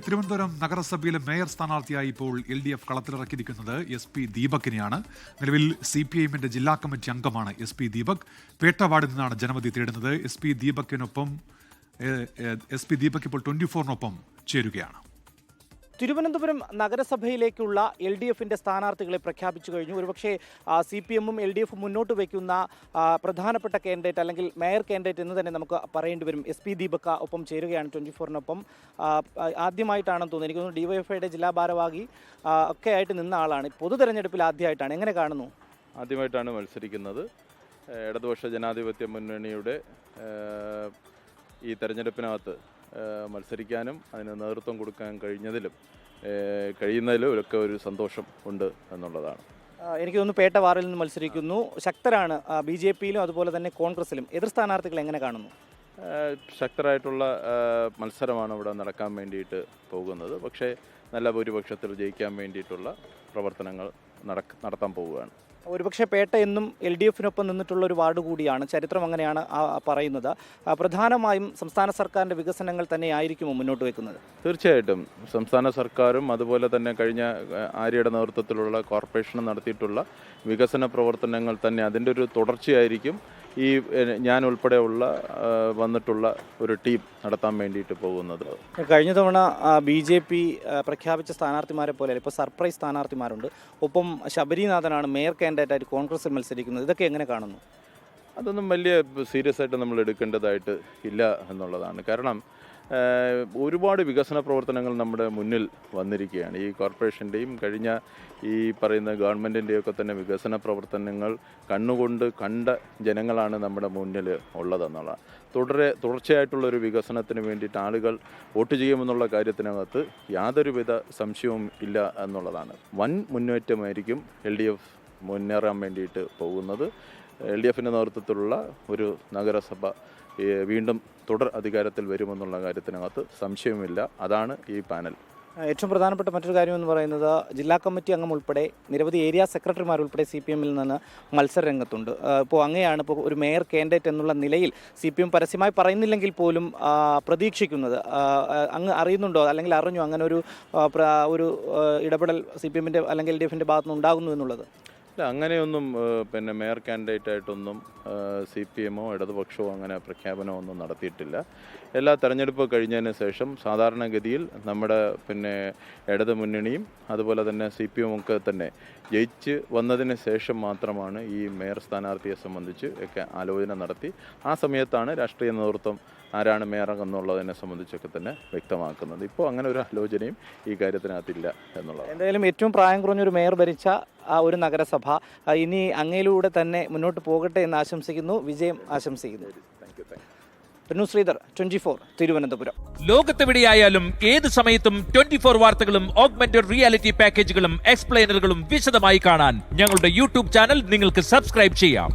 തിരുവനന്തപുരം നഗരസഭയിലെ മേയർ സ്ഥാനാർത്ഥിയായി ഇപ്പോൾ എൽ ഡി എഫ് കളത്തിലിറക്കിയിരിക്കുന്നത് എസ് പി ദീപകിനെയാണ്. നിലവിൽ സി പി ഐഎമ്മിന്റെ ജില്ലാ കമ്മിറ്റി അംഗമാണ് എസ് പി ദീപക്. പേട്ട വാർഡിൽ നിന്നാണ് ജനമതി തേടുന്നത്. എസ് പി ദീപകിനൊപ്പം എസ് പി ദീപക് ഇപ്പോൾ ട്വന്റി ഫോറിനൊപ്പം ചേരുകയാണ്. തിരുവനന്തപുരം നഗരസഭയിലേക്കുള്ള എൽ ഡി എഫിന്റെ സ്ഥാനാർത്ഥികളെ പ്രഖ്യാപിച്ചു കഴിഞ്ഞു. ഒരുപക്ഷെ സി പി എമ്മും എൽ ഡി എഫും മുന്നോട്ട് വയ്ക്കുന്ന പ്രധാനപ്പെട്ട കാൻഡിഡേറ്റ് അല്ലെങ്കിൽ മേയർ കാൻഡിഡേറ്റ് എന്ന് തന്നെ നമുക്ക് പറയേണ്ടി വരും. എസ് പി ദീപക്ക ഒപ്പം ചേരുകയാണ് ട്വന്റി ഫോറിനൊപ്പം. ആദ്യമായിട്ടാണെന്ന് തോന്നുന്നു. എനിക്ക് തോന്നുന്നു ഡിവൈഎഫ്ഐയുടെ ജില്ലാ ഭാരവാഹി ഒക്കെ ആയിട്ട് നിന്ന ആളാണ്. പൊതു തെരഞ്ഞെടുപ്പിൽ ആദ്യമായിട്ടാണ്. എങ്ങനെ കാണുന്നു? ആദ്യമായിട്ടാണ് മത്സരിക്കുന്നത്. ഇടതുപക്ഷ ജനാധിപത്യ മുന്നണിയുടെ ഈ തെരഞ്ഞെടുപ്പിനകത്ത് മത്സരിക്കാനും അതിന് നേതൃത്വം കൊടുക്കാൻ കഴിഞ്ഞതിലും കഴിയുന്നതിലും ഒക്കെ ഒരു സന്തോഷം ഉണ്ട് എന്നുള്ളതാണ്. എനിക്ക് തോന്നുന്നു പേട്ട വാറിൽ നിന്ന് മത്സരിക്കുന്നു. ശക്തരാണ് ബി ജെ പിയിലും അതുപോലെ തന്നെ കോൺഗ്രസിലും. എതിർ സ്ഥാനാർത്ഥികൾ എങ്ങനെ കാണുന്നു? ശക്തരായിട്ടുള്ള മത്സരമാണ് ഇവിടെ നടക്കാൻ വേണ്ടിയിട്ട് പോകുന്നത്. പക്ഷേ നല്ല ഭൂരിപക്ഷത്തിൽ ജയിക്കാൻ വേണ്ടിയിട്ടുള്ള പ്രവർത്തനങ്ങൾ നടക്ക നടത്താൻ പോവുകയാണ്. ഒരുപക്ഷെ പേട്ട എന്നും എൽ ഡി എഫിനൊപ്പം നിന്നിട്ടുള്ള ഒരു വാർഡ് കൂടിയാണ്. ചരിത്രം അങ്ങനെയാണ് പറയുന്നത്. പ്രധാനമായും സംസ്ഥാന സർക്കാരിന്റെ വികസനങ്ങൾ തന്നെയായിരിക്കും മുന്നോട്ട് വെക്കുന്നത്? തീർച്ചയായിട്ടും. സംസ്ഥാന സർക്കാരും അതുപോലെ തന്നെ കഴിഞ്ഞ ആര്യയുടെ നേതൃത്വത്തിലുള്ള കോർപ്പറേഷനും നടത്തിയിട്ടുള്ള വികസന പ്രവർത്തനങ്ങൾ തന്നെ അതിന്റെ ഒരു തുടർച്ചയായിരിക്കും. ഈ ഞാൻ ഉൾപ്പെടെയുള്ള വന്നിട്ടുള്ള ഒരു ടീം നടത്താൻ വേണ്ടിയിട്ട് പോകുന്നത്. കഴിഞ്ഞ തവണ ബി ജെ പി പ്രഖ്യാപിച്ച സ്ഥാനാർത്ഥിമാരെ പോലെ ഇപ്പോൾ സർപ്രൈസ് സ്ഥാനാർത്ഥിമാരുണ്ട്. ഒപ്പം ശബരിനാഥനാണ് മേയർ കാൻഡിഡേറ്റ് ആയിട്ട് കോൺഗ്രസിൽ മത്സരിക്കുന്നത്. ഇതൊക്കെ എങ്ങനെ കാണുന്നു? അതൊന്നും വലിയ സീരിയസ് ആയിട്ട് നമ്മൾ എടുക്കേണ്ടതായിട്ട് ഇല്ല എന്നുള്ളതാണ്. കാരണം ഒരുപാട് വികസന പ്രവർത്തനങ്ങൾ നമ്മുടെ മുന്നിൽ വന്നിരിക്കുകയാണ്. ഈ കോർപ്പറേഷന്റെയും കഴിഞ്ഞ ഈ പറയുന്ന ഗവൺമെന്റിന്റെയൊക്കെ തന്നെ വികസന പ്രവർത്തനങ്ങൾ കണ്ണുകൊണ്ട് കണ്ട ജനങ്ങളാണ് നമ്മുടെ മുന്നിൽ ഉള്ളതെന്നുള്ളതാണ് തുടരെ തുടർച്ചയായിട്ടുള്ളൊരു വികസനത്തിന് വേണ്ടിയിട്ട് ആളുകൾ വോട്ട് ചെയ്യുമെന്നുള്ള കാര്യത്തിനകത്ത് യാതൊരുവിധ സംശയവും ഇല്ല എന്നുള്ളതാണ്. വൻ മുന്നേറ്റമായിരിക്കും എൽ ഡി എഫ് മുന്നേറാൻ വേണ്ടിയിട്ട് പോകുന്നത്. എൽ ഡി എഫിന്റെ നേതൃത്വത്തിലുള്ള ഒരു നഗരസഭ വീണ്ടും തുടർ അധികാരത്തിൽ വരുമെന്നുള്ള കാര്യത്തിനകത്ത് സംശയമില്ല അതാണ് ഈ പാനൽ. ഏറ്റവും പ്രധാനപ്പെട്ട മറ്റൊരു കാര്യം എന്ന് പറയുന്നത് ജില്ലാ കമ്മിറ്റി അംഗം ഉൾപ്പെടെ നിരവധി ഏരിയ സെക്രട്ടറിമാർ ഉൾപ്പെടെ സി പി എമ്മിൽ നിന്ന് മത്സര രംഗത്തുണ്ട് ഇപ്പോൾ അങ്ങനെയാണ് ഇപ്പോൾ ഒരു മേയർ കാൻഡിഡേറ്റ് എന്നുള്ള നിലയിൽ സി പി എം പരസ്യമായി പറയുന്നില്ലെങ്കിൽ പോലും പ്രതീക്ഷിക്കുന്നത്. അങ്ങ് അറിയുന്നുണ്ടോ? അല്ലെങ്കിൽ അറിഞ്ഞു? അങ്ങനെ ഒരു ഒരു ഇടപെടൽ സി പി എമ്മിന്റെ അല്ലെങ്കിൽ എൽ ഡി എഫിന്റെ ഭാഗത്തുനിന്ന് ഉണ്ടാകുന്നു എന്നുള്ളത്? അല്ല അങ്ങനെയൊന്നും പിന്നെ മേയർ കാൻഡിഡേറ്റ് ആയിട്ടൊന്നും സി പി എമ്മോ ഇടതുപക്ഷമോ അങ്ങനെ പ്രഖ്യാപനമോ ഒന്നും നടത്തിയിട്ടില്ല. എല്ലാ തെരഞ്ഞെടുപ്പ് കഴിഞ്ഞതിന് ശേഷം സാധാരണഗതിയിൽ നമ്മുടെ പിന്നെ ഇടത് മുന്നണിയും അതുപോലെ തന്നെ സി പി എം ഒക്കെ തന്നെ ജയിച്ച് വന്നതിന് ശേഷം മാത്രമാണ് ഈ മേയർ സ്ഥാനാർത്ഥിയെ സംബന്ധിച്ച് ഒക്കെ ആലോചന നടത്തി. ആ സമയത്താണ് രാഷ്ട്രീയ നേതൃത്വം ആരാണ് മേയർ എന്നുള്ളതിനെ സംബന്ധിച്ചൊക്കെ തന്നെ വ്യക്തമാക്കുന്നത് ഇപ്പോൾ അങ്ങനെ ഒരു ആലോചനയും ഈ കാര്യത്തിനകത്തില്ല എന്നുള്ളത് എന്തായാലും ഏറ്റവും പ്രായം കുറഞ്ഞൊരു മേയർ ഭരിച്ച ആ ഒരു നഗരസഭ ഇനി അങ്ങയിലൂടെ തന്നെ മുന്നോട്ട് പോകട്ടെ എന്ന് ആശംസിക്കുന്നു. വിജയം ആശംസിക്കുന്നു. പെണ്ണു ശ്രീധർ ട്വന്റി ഫോർ തിരുവനന്തപുരം. ലോകത്തെവിടെയായാലും ഏത് സമയത്തും ട്വന്റി ഫോർ വാർത്തകളും ഓഗ്മെന്റഡ് റിയാലിറ്റി പാക്കേജുകളും എക്സ്പ്ലെയിനറുകളും വിശദമായി കാണാൻ ഞങ്ങളുടെ യൂട്യൂബ് ചാനൽ നിങ്ങൾക്ക് സബ്സ്ക്രൈബ് ചെയ്യാം.